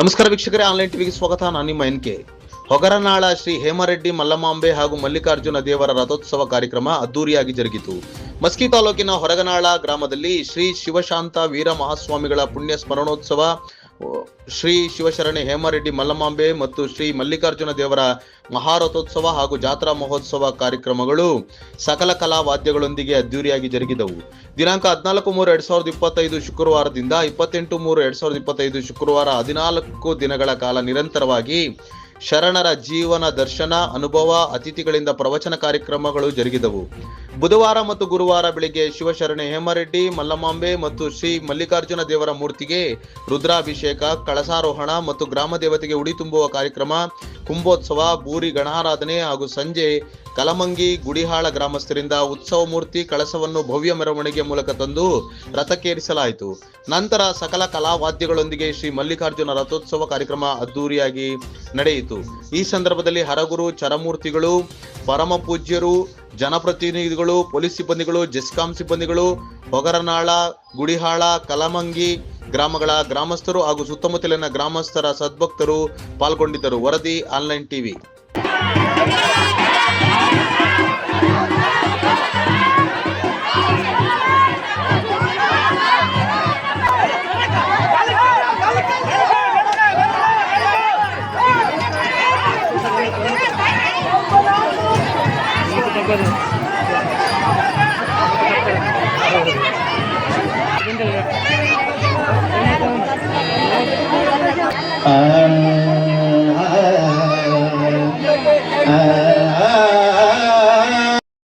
ನಮಸ್ಕಾರ ವೀಕ್ಷಕರೇ ಆನ್ಲೈನ್ ಟಿವಿಗೆ ಸ್ವಾಗತ. ನಾನು ನಿಮ್ಮ ಎನ್ ಕೆ ಹೊಗರನಾಳ ಶ್ರೀ ಹೇಮರೆಡ್ಡಿ ಮಲ್ಲಮಾಂಬೆ ಹಾಗೂ ಮಲ್ಲಿಕಾರ್ಜುನ ದೇವರ ರಥೋತ್ಸವ ಕಾರ್ಯಕ್ರಮ ಅದ್ದೂರಿಯಾಗಿ ಜರುಗಿತು. ಮಸ್ಕಿ ತಾಲೂಕಿನ ಹೊರಗನಾಳ ಗ್ರಾಮದಲ್ಲಿ ಶ್ರೀ ಶಿವಶಾಂತ ವೀರ ಮಹಾಸ್ವಾಮಿಗಳ ಪುಣ್ಯ ಸ್ಮರಣೋತ್ಸವ ಶ್ರೀ ಶಿವಶರಣೆ ಹೇಮರೆಡ್ಡಿ ಮಲ್ಲಮಾಂಬೆ ಮತ್ತು ಶ್ರೀ ಮಲ್ಲಿಕಾರ್ಜುನ ದೇವರ ಮಹಾರಥೋತ್ಸವ ಹಾಗೂ ಜಾತ್ರಾ ಮಹೋತ್ಸವ ಕಾರ್ಯಕ್ರಮಗಳು ಸಕಲ ಕಲಾ ವಾದ್ಯಗಳೊಂದಿಗೆ ಅದ್ದೂರಿಯಾಗಿ ಜರುಗಿದವು. ದಿನಾಂಕ ಹದಿನಾಲ್ಕು ಮೂರು ಎರಡ್ ಸಾವಿರದ ಇಪ್ಪತ್ತೈದು ಶುಕ್ರವಾರದಿಂದ ಇಪ್ಪತ್ತೆಂಟು ಮೂರು ಎರಡ್ ಸಾವಿರದ ಇಪ್ಪತ್ತೈದು ಶುಕ್ರವಾರ ಹದಿನಾಲ್ಕು ದಿನಗಳ ಕಾಲ ನಿರಂತರವಾಗಿ ಶರಣರ ಜೀವನ ದರ್ಶನ, ಅನುಭವ, ಅತಿಥಿಗಳಿಂದ ಪ್ರವಚನ ಕಾರ್ಯಕ್ರಮಗಳು ಜರುಗಿದವು. ಬುಧವಾರ ಮತ್ತು ಗುರುವಾರ ಬೆಳಿಗ್ಗೆ ಶಿವಶರಣೆ ಹೇಮರೆಡ್ಡಿ, ಮಲ್ಲಮಾಂಬೆ ಮತ್ತು ಶ್ರೀ ಮಲ್ಲಿಕಾರ್ಜುನ ದೇವರ ಮೂರ್ತಿಗೆ ರುದ್ರಾಭಿಷೇಕ, ಕಳಸಾರೋಹಣ ಮತ್ತು ಗ್ರಾಮ ದೇವತೆಗೆ ಉಡಿ ತುಂಬುವ ಕಾರ್ಯಕ್ರಮ, ಕುಂಭೋತ್ಸವ, ಬೂರಿ ಗಣಾರಾಧನೆ ಹಾಗೂ ಸಂಜೆ ಕಲಮಂಗಿ ಗುಡಿಹಾಳ ಗ್ರಾಮಸ್ಥರಿಂದ ಉತ್ಸವ ಮೂರ್ತಿ ಕಳಸವನ್ನು ಭವ್ಯ ಮೆರವಣಿಗೆ ಮೂಲಕ ತಂದು ರಥಕ್ಕೇರಿಸಲಾಯಿತು. ನಂತರ ಸಕಲ ಕಲಾವಾದ್ಯಗಳೊಂದಿಗೆ ಶ್ರೀ ಮಲ್ಲಿಕಾರ್ಜುನ ರಥೋತ್ಸವ ಕಾರ್ಯಕ್ರಮ ಅದ್ದೂರಿಯಾಗಿ ನಡೆಯಿತು. ಈ ಸಂದರ್ಭದಲ್ಲಿ ಹರಗುರು, ಚರಮೂರ್ತಿಗಳು, ಪರಮ ಪೂಜ್ಯರು ಜನಪ್ರತಿನಿಧಿಗಳು, ಪೊಲೀಸ್ ಸಿಬ್ಬಂದಿಗಳು, ಜೆಸ್ಕಾಂ ಸಿಬ್ಬಂದಿಗಳು, ಹೊಗರನಾಳ, ಗುಡಿಹಾಳ, ಕಲಮಂಗಿ ಗ್ರಾಮಗಳ ಗ್ರಾಮಸ್ಥರು ಹಾಗೂ ಸುತ್ತಮುತ್ತಲಿನ ಗ್ರಾಮಸ್ಥರ ಸದ್ಭಕ್ತರು ಪಾಲ್ಗೊಂಡಿದ್ದರು. ವರದಿ ಆನ್ಲೈನ್ ಟಿವಿ. Ah